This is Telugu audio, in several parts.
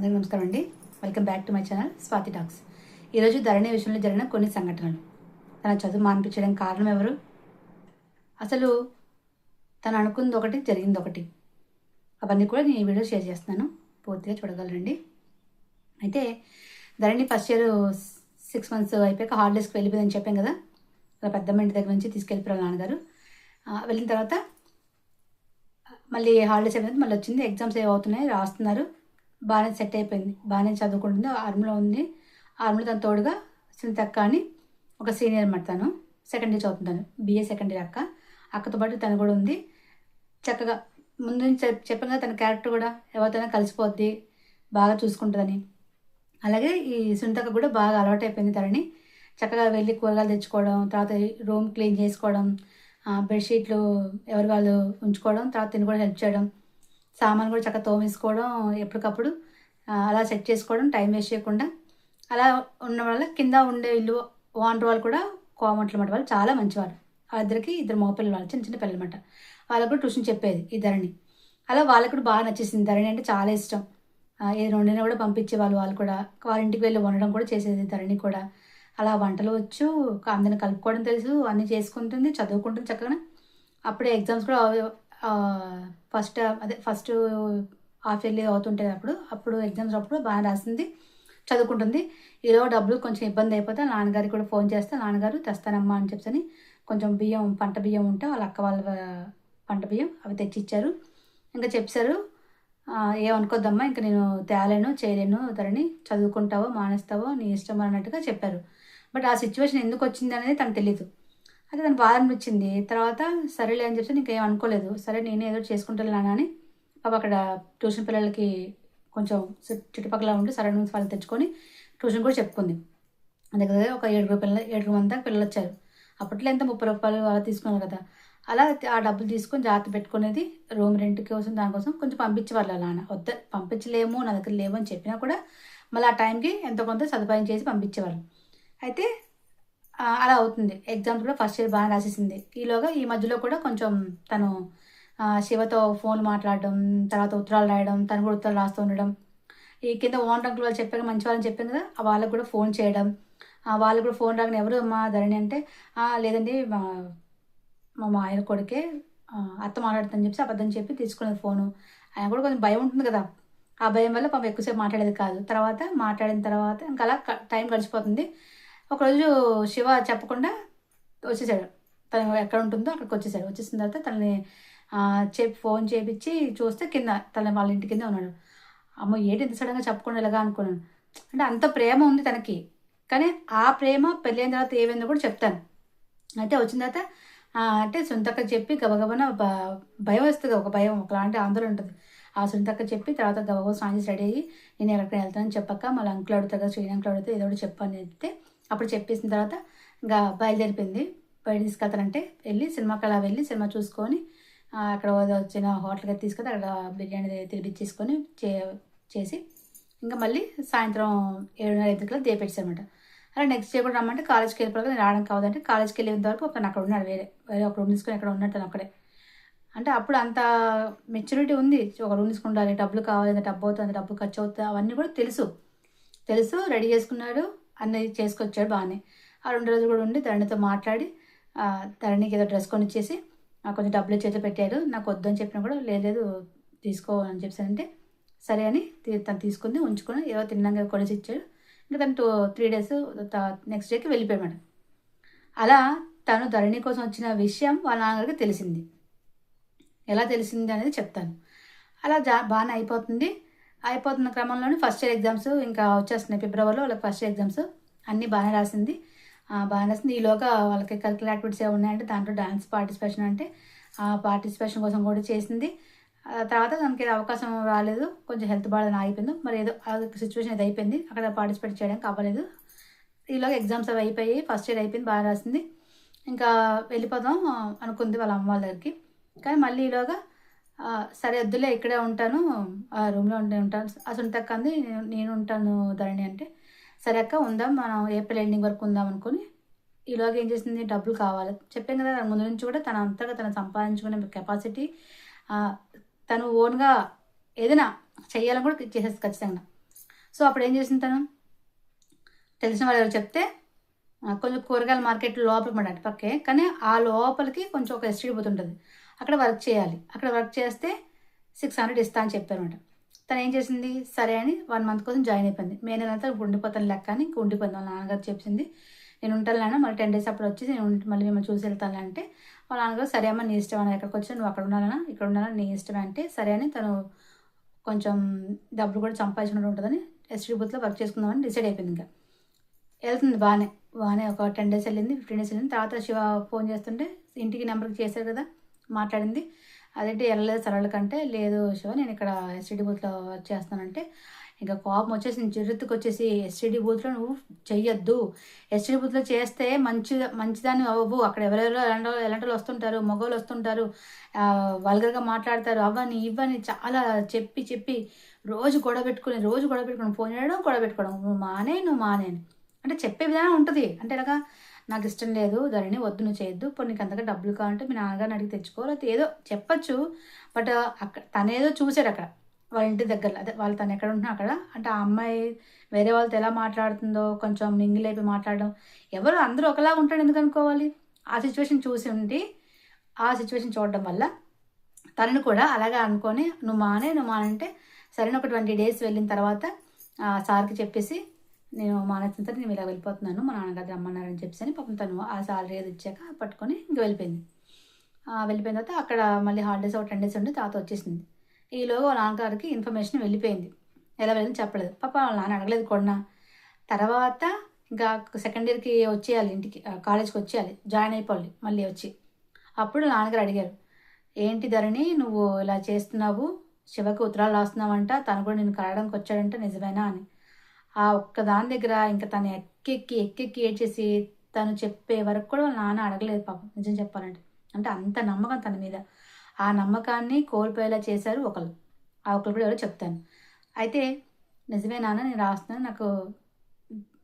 అందరికీ నమస్కారం అండి. Welcome back to my channel Swathi talks ఈరోజు ధరణి విషయంలో జరిగిన కొన్ని సంఘటనలు. తన చదువు మానిపించడానికి కారణం ఎవరు? అసలు తను అనుకుంది ఒకటి జరిగింది ఒకటి. అవన్నీ కూడా నేను ఈ వీడియో షేర్ చేస్తున్నాను. పూర్తిగా చూడగలరండి. అయితే Dharani first year six months అయిపోయాక హాలిడేస్కి వెళ్ళిపోయిందని చెప్పాం కదా. అలా పెద్దమ్మ ఇంటి దగ్గర నుంచి తీసుకెళ్ళిపోయారు నాన్నగారు. వెళ్ళిన తర్వాత మళ్ళీ హాలిడేస్ అయిపోయింది మళ్ళీ వచ్చింది. ఎగ్జామ్స్ ఏవి అవుతున్నాయి రాస్తున్నారు. బాగానే సెట్ అయిపోయింది. బాగానే చదువుకుంటుంది. ఆర్మీలో ఉంది. ఆర్మీలో తన తోడుగా సింతక్క అని ఒక సీనియర్ అనమాట తను. సెకండ్ ఇయర్ చదువుతుంటాను బీఏ సెకండ్ ఇయర్ అక్క. అక్కతో పాటు తను కూడా ఉంది. చక్కగా ముందు నుంచి చెప్పాను కదా తన క్యారెక్టర్ కూడా. ఎవరితోనే కలిసిపోద్ది. బాగా చూసుకుంటుందని. అలాగే ఈ సునీతక్క కూడా బాగా అలవాటు అయిపోయింది తనని. చక్కగా వెళ్ళి కూరగాయలు తెచ్చుకోవడం తర్వాత రూమ్ క్లీన్ చేసుకోవడం బెడ్షీట్లు ఎవరి వాళ్ళు ఉంచుకోవడం తర్వాత తిని కూడా హెల్ప్ చేయడం. సామాన్ కూడా చక్కగా తోమేసుకోవడం ఎప్పటికప్పుడు అలా సెట్ చేసుకోవడం టైం వేస్ట్ చేయకుండా. అలా ఉండడం వల్ల కింద ఉండే ఇల్లు ఓనర్ వాళ్ళు కూడా కోమట్లు అన్నమాట వాళ్ళు చాలా మంచివారు వాళ్ళిద్దరికి ఇద్దరు మగపిల్లలు వాళ్ళు చిన్న చిన్న పిల్లలు అనమాట వాళ్ళకు కూడా ట్యూషన్ చెప్పేది ఈ ధరణి. అలా వాళ్ళకు కూడా బాగా నచ్చేసింది. ధరణి అంటే చాలా ఇష్టం. ఏది వండినా కూడా పంపించే వాళ్ళు వాళ్ళు కూడా. వాళ్ళ ఇంటికి వెళ్ళి వండడం కూడా చేసేది ధరణి కూడా. అలా వంటలు వచ్చు అందరిని కలుపుకోవడం తెలుసు అన్నీ చేసుకుంటుంది చదువుకుంటుంది చక్కగా అప్పుడే ఎగ్జామ్స్ కూడా ఫస్ట్ అదే ఫస్ట్ హాఫ్ ఇయర్లీ అవుతుంటాయి అప్పుడు. అప్పుడు ఎగ్జామ్స్ అప్పుడు బాగా రాసింది చదువుకుంటుంది. ఈలో డబ్బులు కొంచెం ఇబ్బంది అయిపోతే నాన్నగారికి కూడా ఫోన్ చేస్తే నాన్నగారు తెస్తానమ్మా అని చెప్పని కొంచెం బియ్యం పంట బియ్యం ఉంటే వాళ్ళ అక్క వాళ్ళ పంట బియ్యం అవి తెచ్చిచ్చారు. ఇంకా చెప్పారు ఏమనుకోద్దమ్మా ఇంకా నేను తేలేను చేయలేను ధరని చదువుకుంటావో మానేస్తావో నీ ఇష్టం అన్నట్టుగా చెప్పారు. బట్ ఆ సిచ్యువేషన్ ఎందుకు వచ్చింది అనేది తనకు తెలియదు అయితే దాని బాధ అనిపించింది. తర్వాత సరేలే అని చెప్పి ఇంకేం అనుకోలేదు. సరే నేనే ఏదో చేసుకుంటాను అని పాప అక్కడ ట్యూషన్ పిల్లలకి కొంచెం చుట్టుపక్కల ఉండి సరౌండింగ్స్ వాళ్ళు తెచ్చుకొని ట్యూషన్ కూడా చెప్పుకుంది. దగ్గర ఒక ఏడుగురు పిల్లలు ఏడుగురు మంది దాకా పిల్లలు వచ్చారు. అప్పట్లో ఎంత ముప్పై రూపాయలు అలా తీసుకున్నారు కదా. అలా ఆ డబ్బులు తీసుకొని జాగ్రత్త పెట్టుకునేది రూమ్ రెంట్ కోసం దానికోసం కొంచెం పంపించేవాళ్ళు అలా వద్ద పంపించలేము నా దగ్గర లేవు అని చెప్పినా కూడా మళ్ళీ ఆ టైంకి ఎంతో కొంత సదుపాయం చేసి పంపించేవాళ్ళు. అయితే అలా అవుతుంది. ఎగ్జామ్స్ కూడా ఫస్ట్ ఇయర్ బాగా రాసేసింది. ఈలోగా ఈ మధ్యలో కూడా కొంచెం తను శివతో ఫోన్ మాట్లాడడం తర్వాత ఉత్తరాలు రాయడం తను కూడా ఉత్తరాలు రాస్తూ ఉండడం. ఈ కింద ఓన్ అంకుల్ వాళ్ళు చెప్పాక మంచి వాళ్ళని చెప్పాను కదా ఆ వాళ్ళకు కూడా ఫోన్ చేయడం. ఆ, వాళ్ళకు కూడా ఫోన్ రాగానే ఎవరు మా ధరణి అంటే లేదండి మా మా ఆయన కొడుకే అత్త మాట్లాడుతుందని చెప్పి అబద్ధం చెప్పి తీసుకునేది ఫోను ఆయన కూడా కొంచెం భయం ఉంటుంది కదా. ఆ భయం వల్ల పాపం ఎక్కువసేపు మాట్లాడేది కాదు. తర్వాత మాట్లాడిన తర్వాత ఇంకా అలా టైం గడిచిపోతుంది. ఒకరోజు శివ చెప్పకుండా వచ్చేసాడు. తను ఎక్కడ ఉంటుందో అక్కడికి వచ్చేసాడు. వచ్చేసిన తర్వాత తనని చెప్పి ఫోన్ చేపించి చూస్తే కింద తన వాళ్ళ ఇంటి కింద ఉన్నాడు. అమ్మ ఏంటి ఇంత సడన్గా చెప్పకుండా ఇలాగా అనుకున్నాను. అంటే అంత ప్రేమ ఉంది తనకి. కానీ ఆ ప్రేమ పెళ్ళైన తర్వాత ఏమైందో కూడా చెప్తాను. అయితే వచ్చిన తర్వాత అంటే సుంతక్క చెప్పి గబగబన బ- భయం వస్తుంది. ఒక భయం ఒకలాంటి ఆందోళన ఉంటుంది. ఆ సొంతక్క చెప్పి తర్వాత గబగబ స్నానం చేసి రెడీ అయ్యి నేను ఎక్కడికి వెళ్తానని చెప్పక మళ్ళీ అంకులు అడుగుతా కదా శ్రీని అంకులు అడిగితే ఏదో ఒకటి చెప్పని చెప్తే అప్పుడు చెప్పేసిన తర్వాత ఇంకా బయలుదేరిపోయింది. బయట తీసుకెళ్తానంటే వెళ్ళి సినిమాకి అలా వెళ్ళి సినిమా చూసుకొని అక్కడ వచ్చిన హోటల్కి తీసుకెళ్తే అక్కడ బిర్యానీ తిరిగిచ్చేసుకొని చే చేసి ఇంకా మళ్ళీ సాయంత్రం ఏడున్నర ఐదుకల్లా దేపెట్టారనమాట అలా నెక్స్ట్ డే కూడా రమ్మంటే కాలేజ్కి వెళ్ళిపోవాలి నేను రావడం కావదంటే కాలేజ్కి వెళ్ళేంత వరకు తను అక్కడ ఉన్నాడు వేరే వేరే ఒక రూమ్ తీసుకొని అక్కడ ఉన్నాడు తను అక్కడే. అంటే అప్పుడు అంత మెచ్యూరిటీ ఉంది. ఒక రూమ్ తీసుకుంటారు డబ్బులు కావాలి ఎంత డబ్బు అవుతుంది డబ్బు ఖర్చు అవుతుంది అవన్నీ కూడా తెలుసు. తెలుసు రెడీ చేసుకున్నాడు. అన్నీ చేసుకొచ్చాడు బాగానే ఆ రెండు రోజులు కూడా ఉండి ధరణితో మాట్లాడి తరణికి ధరణికి ఏదో డ్రెస్ కొనిచ్చేసి కొంచెం డబ్బులు చేతిలో పెట్టాడు నాకు వద్దని చెప్పినా కూడా లేదు లేదు తీసుకో అని చెప్పానంటే సరే అని తను తీసుకుంది ఉంచుకొని ఏదో తిన్నాక కొనేసి ఇచ్చాడు. ఇంకా తను టూ త్రీ డేస్ నెక్స్ట్ డేకి వెళ్ళిపోయాడు అలా తను ధరణి కోసం వచ్చిన విషయం వాళ్ళ నాన్నగారికి తెలిసింది. ఎలా తెలిసింది అనేది చెప్తాను. అలా జా బాగానే అయిపోతుంది. అయిపోతున్న క్రమంలోనే ఫస్ట్ ఇయర్ ఎగ్జామ్స్ ఇంకా వచ్చేస్తున్నాయి ఫిబ్రవరిలో వాళ్ళకి ఫస్ట్ ఇయర్ ఎగ్జామ్స్ అన్నీ బాగానే రాసింది. ఆ, బాగానే రాసింది. ఈలోగా వాళ్ళకి కరికులర్ యాక్టివిటీస్ ఏమి ఉన్నాయంటే దాంట్లో డ్యాన్స్ పార్టిసిపేషన్ అంటే ఆ పార్టిసిపేషన్ కోసం కూడా చేసింది. ఆ తర్వాత దానికి అవకాశం రాలేదు. కొంచెం హెల్త్ బాగా ఆగిపోయింది. మరి ఏదో సిచ్యువేషన్ అది అయిపోయింది. అక్కడ పార్టిసిపేట్ చేయడానికి అవ్వలేదు. ఈలోగా ఎగ్జామ్స్ అవి అయిపోయి ఫస్ట్ ఇయర్ అయిపోయింది బాగా రాసింది. ఇంకా వెళ్ళిపోదాం అనుకుంది వాళ్ళ అమ్మ వాళ్ళ దగ్గరికి. కానీ మళ్ళీ ఈలోగా సరే వద్దులే ఇక్కడే ఉంటాను ఆ రూమ్లో ఉండే ఉంటాను. అసలు సునీతక్క అంది "నేను- ఉంటాను ధరణి అంటే. సరే అక్క ఉందాం మనం ఏప్రిల్ ఎండింగ్ వరకు ఉందాం అనుకుని. ఈలోగా ఏం చేసింది? డబ్బులు కావాలి. చెప్పాను కదా ముందు నుంచి కూడా తన అంతగా తను సంపాదించుకునే కెపాసిటీ తను ఓన్గా ఏదైనా చేయాలని కూడా చేసేది ఖచ్చితంగా. సో అప్పుడు ఏం చేసింది తను? తెలిసిన వాళ్ళు ఎవరు చెప్తే కొంచెం కూరగాయల మార్కెట్ లోపలికి మాట పక్కే. కానీ ఆ లోపలికి కొంచెం ఒక ఎస్టీడీ పోతుంటుంది. ఉంటుంది అక్కడ వర్క్ చేయాలి. అక్కడ వర్క్ చేస్తే సిక్స్ హండ్రెడ్ ఇస్తా అని చెప్పారనమాట తను ఏం చేసింది? సరే అని వన్ మంత్ కోసం జాయిన్ అయిపోయింది. మే నెలంతా ఉండిపోతాను లెక్క అని ఉండిపోయింది. వాళ్ళ నాన్నగారు చెప్పింది. నేను ఉంటాను నాన్న మళ్ళీ టెన్ డేస్ అప్పుడు వచ్చి నేను మళ్ళీ మిమ్మల్ని చూసి వెళ్తాను అంటే వాళ్ళ నాన్నగారు సరే అమ్మ నీ ఇష్టం అని ఎక్కడికి వచ్చి నువ్వు అక్కడ ఉండాలన్నా ఇక్కడ ఉండాలని నీ ఇష్టం అంటే సరే అని తను కొంచెం డబ్బులు కూడా సంపాదించినట్టు ఉంటుందని ఎస్టీ బూత్లో వర్క్ చేసుకుందామని డిసైడ్ అయిపోయింది ఇంకా. వెళ్తుంది బాగానే బాగానే ఒక టెన్ డేస్ వెళ్ళింది ఫిఫ్టీన్ డేస్ వెళ్ళింది. తర్వాత శివ ఫోన్ చేస్తుంటే ఇంటికి నెంబర్కి చేశారు కదా మాట్లాడింది. అదేంటి వెళ్ళలేదు సరళ కంటే లేదు శివ నేను ఇక్కడ ఎస్టీడీ బూత్లో వర్క్ చేస్తానంటే ఇంకా కోపం వచ్చేసి నేను చిరుత్తుకు వచ్చేసి ఎస్టీడీ బూత్లో నువ్వు చెయ్యొద్దు. ఎస్టీడీ బూత్లో చేస్తే మంచి మంచిదాన్ని అవ్వవు. అక్కడ ఎవరెవరో ఎలాంటి ఎలాంటి వస్తుంటారు మగవాళ్ళు వస్తుంటారు వల్గర్గా మాట్లాడతారు. అవని ఇవని చాలా చెప్పి చెప్పి రోజు గొడవ పెట్టుకుని రోజు గొడవ పెట్టుకుని ఫోన్ చేయడం గొడవ పెట్టుకోవడం. నువ్వు మానే నువ్వు మానే అంటే చెప్పే విధానం ఉంటుంది. అంటే ఇలాగా నాకు ఇష్టం లేదు దానిని వద్దు నువ్వు చేయొద్దు. ఇప్పుడు నీకు అంతగా డబ్బులు కావాలంటే మీ నాన్నగారిని అడిగి తెచ్చుకో. లేకపోతే ఏదో చెప్పచ్చు బట్ అక్కడ తనేదో చూశాడు అక్కడ వాళ్ళ ఇంటి దగ్గర అదే వాళ్ళు తను ఎక్కడ ఉంటున్నా అక్కడ. అంటే ఆ అమ్మాయి వేరే వాళ్ళతో ఎలా మాట్లాడుతుందో కొంచెం మింగిల్ అయిపోయి మాట్లాడడం. ఎవరు అందరూ ఒకలాగా ఉంటాడు ఎందుకు అనుకోవాలి? ఆ సిచ్యువేషన్ చూసి ఉండి ఆ సిచ్యువేషన్ చూడడం వల్ల తనను కూడా అలాగే అనుకొని నువ్వు మానే నువ్వు మానంటే సరైన ఒక ట్వంటీ డేస్ వెళ్ళిన తర్వాత సార్కి చెప్పేసి నేను మానేసిన తర్వాత నేను ఇలా వెళ్ళిపోతున్నాను మా నాన్నగారు రమ్మన్నారని చెప్పేసి అని పాపం తను ఆ సాలరీ అది ఇచ్చాక పట్టుకొని ఇంక వెళ్ళిపోయింది. వెళ్ళిపోయిన తర్వాత అక్కడ మళ్ళీ హాలిడేస్ ఒక టెన్ డేస్ ఉండి తాత వచ్చేసింది. ఈలోగా వాళ్ళ నాన్నగారికి ఇన్ఫర్మేషన్ వెళ్ళిపోయింది. ఎలా వెళ్ళింది చెప్పలేదు. పాప వాళ్ళ నాన్న అడగలేదు కొన్నా తర్వాత ఇంకా సెకండ్ ఇయర్కి వచ్చేయాలి ఇంటికి కాలేజ్కి వచ్చేయాలి. జాయిన్ అయిపోవాలి మళ్ళీ వచ్చి. అప్పుడు నాన్నగారు అడిగారు ఏంటి ధరణి నువ్వు ఇలా చేస్తున్నావు? శివకి ఉత్తరాలు రాస్తున్నావంట. తను కూడా నేను కలవడానికి వచ్చాడంట నిజమేనా? అని. ఆ ఒక్క దాని దగ్గర ఇంకా తను ఎక్కెక్కి ఎక్కెక్కి ఏడ్చేసి తను చెప్పే వరకు కూడా వాళ్ళ నాన్న అడగలేదు పాపం నిజం చెప్పాలంటే. అంటే అంత నమ్మకం తన మీద. ఆ నమ్మకాన్ని కోల్పోయేలా చేశారు ఒకళ్ళు. ఆ ఒకరు కూడా ఎవరో చెప్తాను. అయితే నిజమే నాన్న నేను రాస్తున్నాను. నాకు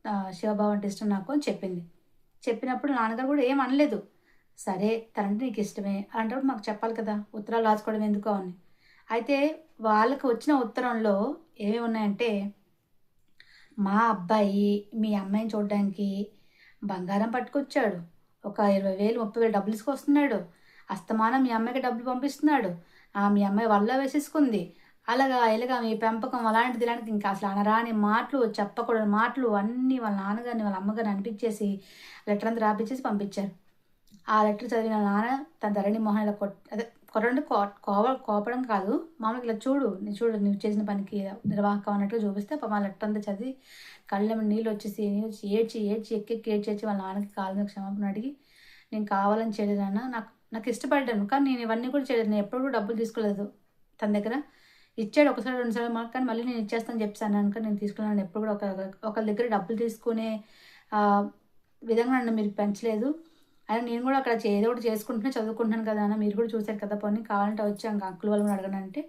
శివభావ శివబాబు అంటే ఇష్టం నాకు అని చెప్పింది. చెప్పినప్పుడు నాన్నగారు కూడా ఏం అనలేదు. సరే తనంటే నీకు ఇష్టమే అలాంటప్పుడు మాకు చెప్పాలి కదా ఉత్తరాలు రాసుకోవడం ఎందుకో అని. అయితే వాళ్ళకి వచ్చిన ఉత్తరంలో ఏమేమి ఉన్నాయంటే మా అబ్బాయి మీ అమ్మాయిని చూడడానికి బంగారం పట్టుకొచ్చాడు. ఒక ఇరవై వేలు ముప్పై వేలు డబ్బులు తీసుకొస్తున్నాడు. అస్తమానం మీ అమ్మాయికి డబ్బులు పంపిస్తున్నాడు. ఆ మీ అమ్మాయి వల్ల వేసేసుకుంది. అలాగా ఇలాగా మీ పెంపకం అలాంటిది ఇలాంటిది ఇంకా అసలు అనరాని మాటలు చెప్పకూడని మాటలు అన్నీ వాళ్ళ నాన్నగారిని వాళ్ళ అమ్మగారిని అనిపించేసి లెటర్ అంతా రాపించేసి పంపించారు. ఆ లెటర్ చదివిన నాన్న తన ధరణి మోహన్ ఇలా కొట్ అదే కొట్టండి కోవ కోపడం కాదు. మామూలుగా ఇలా చూడు నీ చూడు నువ్వు చేసిన పనికి నిర్వాహకం అన్నట్లు చూపిస్తే పాపం ఆ లెటర్ చదివి కళ్ళ నీళ్ళు వచ్చేసి నీళ్ళు వచ్చి ఏడ్చి ఏడ్చి ఎక్కెక్కి ఏడ్చేసి వాళ్ళ నాన్నకి కాళ్ళ మీద క్షమాపణ అడిగి నేను కావాలని చేయలేదు అన్న నాకు నాకు ఇష్టపడ్డాను కానీ నేను ఇవన్నీ కూడా చేయలేదు. నేను ఎప్పుడు కూడా డబ్బులు తీసుకోలేదు తన దగ్గర. ఇచ్చాడు ఒకసారి రెండుసార్లు మాకు కానీ మళ్ళీ నేను ఇచ్చేస్తాను చెప్పాను అనుకో నేను తీసుకున్నాను. ఎప్పుడు కూడా ఒక ఒకరి దగ్గర డబ్బులు తీసుకునే విధంగా నన్ను మీరు పెంచలేదు. అయినా నేను కూడా అక్కడ ఏదో ఒకటి చేసుకుంటున్నా చదువుకుంటున్నాను కదా అన్న మీరు కూడా చూశారు కదా పోనీ కావాలంటే వచ్చి ఇంకా అంకుల్ వాళ్ళు కూడా అడగను అంటే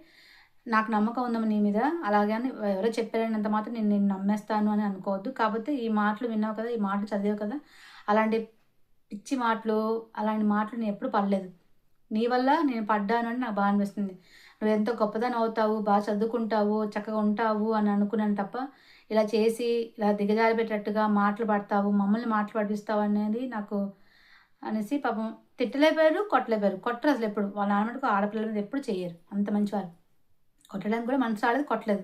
నాకు నమ్మకం ఉందమ్మ నీ మీద. అలాగే అని ఎవరో చెప్పారనంత మాత్రం నేను నేను నమ్మేస్తాను అని అనుకోవద్దు. కాకపోతే ఈ మాటలు విన్నావు కదా ఈ మాటలు చదివావు కదా అలాంటి పిచ్చి మాటలు అలాంటి మాటలు నేను ఎప్పుడు పడలేదు. నీ వల్ల నేను పడ్డాను అని నాకు బాగా అనిపిస్తుంది. నువ్వు ఎంతో గొప్పదాని అవుతావు బాగా చదువుకుంటావు చక్కగా ఉంటావు అని అనుకున్నాను తప్ప ఇలా చేసి ఇలా దిగజారి పెట్టేటట్టుగా మాటలు పడతావు మమ్మల్ని మాటలు పడిస్తావు అనేది నాకు అనేసి పాపం తిట్టలేపారు కొట్టలేపారు. కొట్టరు అసలు ఎప్పుడు. వాళ్ళ నాన్నకు ఆడపిల్లల మీద ఎప్పుడు చేయరు అంత మంచివారు కొట్టడానికి కూడా మనసు రాలేదు కొట్టలేదు.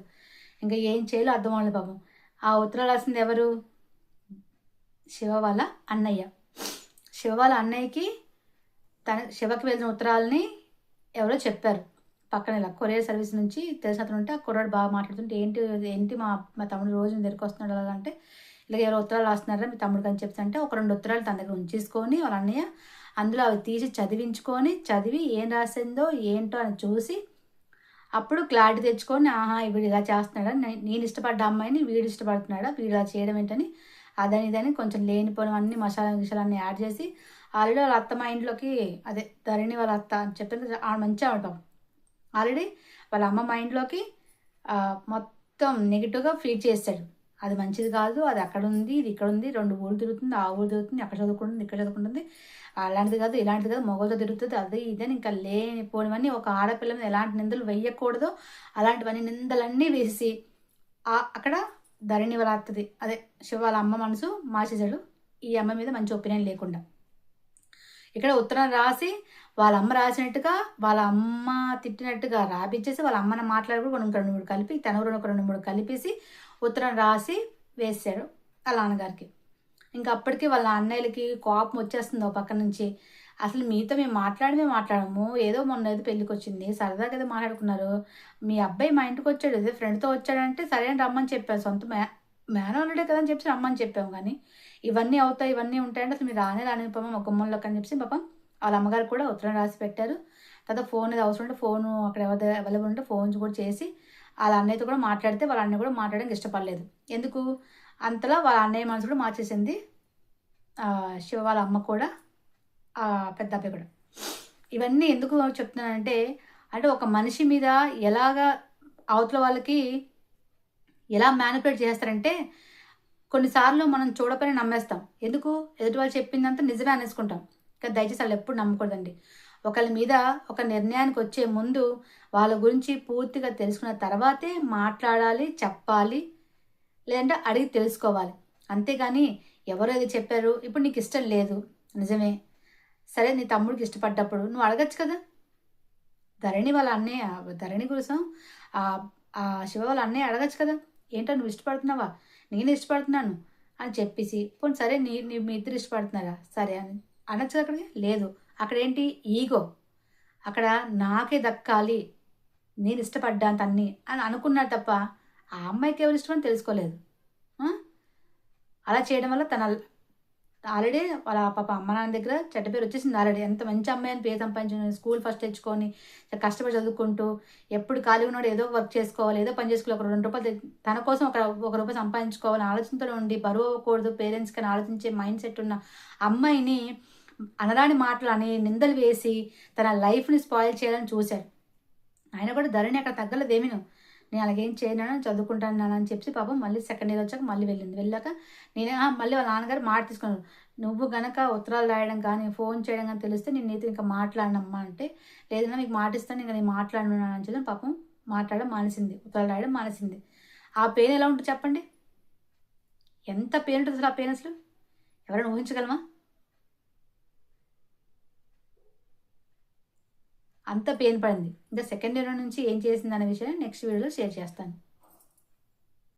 ఇంకా ఏం చేయాలో అర్థం అవ్వలేదు పాపం. ఆ ఉత్తరాలు రాసింది ఎవరు? శివ వాళ్ళ అన్నయ్య. శివ వాళ్ళ అన్నయ్యకి తన శివకి వెళ్ళిన ఉత్తరాలని ఎవరో చెప్పారు. పక్కన ఇలా కొరియర్ సర్వీస్ నుంచి తెలిసిన అతను ఉంటే ఆ కుర్రాడు బాగా మాట్లాడుతుంటే ఏంటి ఏంటి మా మా తమ్ముడు రోజు దగ్గరికి వస్తున్నాడు అలాగ అంటే ఇలాగ ఎవరో ఉత్తరాలు రాస్తున్నారా మీ తమ్ముడికి అని చెప్తే అంటే ఒక రెండు ఉత్తరాలు తన దగ్గర ఉంచేసుకొని వాళ్ళ అన్నయ్య అందులో అవి తీసి చదివించుకొని చదివి ఏం రాసిందో ఏంటో అని చూసి అప్పుడు క్లారిటీ తెచ్చుకొని ఆహా వీడు ఇలా చేస్తున్నాడా? నేను ఇష్టపడ్డ అమ్మాయిని వీడు ఇష్టపడుతున్నాడా? వీడు ఇలా చేయడం ఏంటని? అదని ఇదని కొంచెం లేనిపోయిన అన్ని మసాలా గిసాలన్నీ యాడ్ చేసి ఆల్రెడీ వాళ్ళ అత్త మా ఇంట్లోకి అదే ధరణి వాళ్ళ అత్త అని చెప్తే ఆడ మంచిగా ఉంటాం ఆల్రెడీ వాళ్ళ అమ్మ మైండ్లోకి ఇంట్లోకి మొత్తం నెగిటివ్గా ఫీడ్ చేస్తాడు అది మంచిది కాదు అది అక్కడ ఉంది ఇది ఇక్కడ ఉంది రెండు ఊళ్ళు తిరుగుతుంది ఆ ఊరు తిరుగుతుంది అక్కడ చదువుకుంటుంది ఇక్కడ చదువుకుంటుంది. అలాంటిది కాదు ఇలాంటిది కాదు మొగలతో తిరుగుతుంది అది ఇదని ఇంకా లేనిపోనివన్నీ ఒక ఆడపిల్ల మీద ఎలాంటి నిందలు వేయకూడదో అలాంటివన్నీ నిందలన్నీ వేసి అక్కడ ధరణి వలాత్తది అదే శివ వాళ్ళ అమ్మ మనసు మార్చేశాడు. ఈ అమ్మ మీద మంచి ఒపీనియన్ లేకుండా. ఇక్కడ ఉత్తరం రాసి వాళ్ళ అమ్మ రాసినట్టుగా వాళ్ళ అమ్మ తిట్టినట్టుగా రాపించేసి వాళ్ళ అమ్మని మాట్లాడుకుని రెండు రెండు మూడు కలిపి తన రెండు ఒక రెండు మూడు కలిపేసి ఉత్తరం రాసి వేసాడు వాళ్ళ నాన్నగారికి. ఇంకా అప్పటికి వాళ్ళ అన్నయ్యలకి కోపం వచ్చేస్తుంది ఒక పక్క నుంచి. అసలు మీతో మేము మాట్లాడమే మాట్లాడము. ఏదో మొన్న ఏదో పెళ్ళికి వచ్చింది. సరదాగా ఏదో మాట్లాడుకున్నారు. మీ అబ్బాయి మా ఇంటికి వచ్చాడు. ఏదో ఫ్రెండ్తో వచ్చాడంటే సరే అని రమ్మని చెప్పారు సొంత మే మేనల్లుడే కదా అని చెప్పి రమ్మని చెప్పాము కానీ ఇవన్నీ అవుతాయి ఇవన్నీ ఉంటాయంటే అసలు మీరు రానే రాని పాపం మా గుమ్మంలోకి అని చెప్పి పాపం వాళ్ళ అమ్మగారు కూడా ఉత్తరం రాసి పెట్టారు. తర్వాత ఫోన్ ఏదో అవసరం ఉంటే ఫోన్ అక్కడ ఎవరి అవైలబుల్ ఉంటే ఫోన్స్ కూడా చేసి వాళ్ళ అన్నయ్యతో కూడా మాట్లాడితే వాళ్ళ అన్నయ్య కూడా మాట్లాడడానికి ఇష్టపడలేదు. ఎందుకు? అంతలా వాళ్ళ అన్నయ్య మనసు కూడా మార్చేసింది. శివ వాళ్ళ అమ్మ కూడా పెద్ద అబ్బాయి కూడా. ఇవన్నీ ఎందుకు చెప్తున్నానంటే అంటే ఒక మనిషి మీద ఎలాగా అవతల వాళ్ళకి ఎలా మ్యానిపులేట్ చేస్తారంటే కొన్నిసార్లు మనం చూడపైన నమ్మేస్తాం. ఎందుకు? ఎదుటి వాళ్ళు చెప్పిందంతా నిజమే అనేసుకుంటాం. కానీ దయచేసి వాళ్ళు ఎప్పుడు నమ్మకూడదండి. ఒకళ్ళ మీద ఒక నిర్ణయానికి వచ్చే ముందు వాళ్ళ గురించి పూర్తిగా తెలుసుకున్న తర్వాతే మాట్లాడాలి చెప్పాలి లేదంటే అడిగి తెలుసుకోవాలి. అంతేగాని ఎవరు ఏది చెప్పారు ఇప్పుడు నీకు ఇష్టం లేదు. నిజమే. సరే నీ తమ్ముడికి ఇష్టపడ్డప్పుడు నువ్వు అడగచ్చు కదా? ధరణి వాళ్ళ అన్నయ్య ధరణి కోసం ఆ శివ వాళ్ళ అన్నయ్య అడగచ్చు కదా? ఏంటో నువ్వు ఇష్టపడుతున్నావా? నేను ఇష్టపడుతున్నాను అని చెప్పేసి పోనీ సరే నీ నీ మీ ఇద్దరు ఇష్టపడుతున్నారా? సరే అని. అనొచ్చు అక్కడికి? లేదు. అక్కడ ఏంటి ఈగో. అక్కడ నాకే దక్కాలి. నేను ఇష్టపడ్డాను తన్ని అని అనుకున్నాడు తప్ప ఆ అమ్మాయికి ఎవరు ఇష్టమని తెలుసుకోలేదు. అలా చేయడం వల్ల తన ఆల్రెడీ వాళ్ళ పాప అమ్మ నాన్న దగ్గర చెడ్డ పేరు వచ్చేసింది ఆల్రెడీ. ఎంత మంచి అమ్మాయి అని పేరు సంపాదించుకుని స్కూల్ ఫస్ట్ తెచ్చుకొని కష్టపడి చదువుకుంటూ ఎప్పుడు ఖాళీ ఉన్నాడు ఏదో వర్క్ చేసుకోవాలి ఏదో పని చేసుకోవాలి ఒక రెండు రూపాయలు తన కోసం ఒక ఒక రూపాయి సంపాదించుకోవాలని ఆలోచనతో ఉండి బరువు అవ్వకూడదు పేరెంట్స్కి ఆలోచించే మైండ్ సెట్ ఉన్న అమ్మాయిని అనరాని మాటలు అని నిందలు వేసి తన లైఫ్ని స్పాయిల్ చేయాలని చూశాడు. ఆయన కూడా ధరణి అక్కడ తగ్గలేదు ఏమీను నేను అలాగేం చేయను చదువుకుంటాను నాన్న అని చెప్పి పాపం మళ్ళీ సెకండ్ ఇయర్ వచ్చాక మళ్ళీ వెళ్ళింది. వెళ్ళాక నేనే మళ్ళీ వాళ్ళ నాన్నగారు మాట తీసుకున్నాను నువ్వు గనక ఉత్తరాలు రాయడం కానీ ఫోన్ చేయడం కానీ తెలిస్తే నేను నీతో ఇంకా మాట్లాడనమ్మా అంటే లేదన్నా మీకు మాట ఇస్తాను ఇంకా నేను మాట్లాడను అని చెప్పి పాపం మాట్లాడడం మానేసింది. ఉత్తరాలు రాయడం మానేసింది. ఆ పెయిన్ ఎలా ఉంటుంది చెప్పండి? ఎంత పెయిన్ ఉంటుంది అసలు ఆ పెయిన్ అసలు? ఎవరైనా ఊహించగలమా? అంత పెయిన్ పడింది. ఇంకా సెకండ్ ఇయర్ నుంచి ఏం చేసింది అనే విషయాన్ని నెక్స్ట్ వీడియోలో షేర్ చేస్తాను.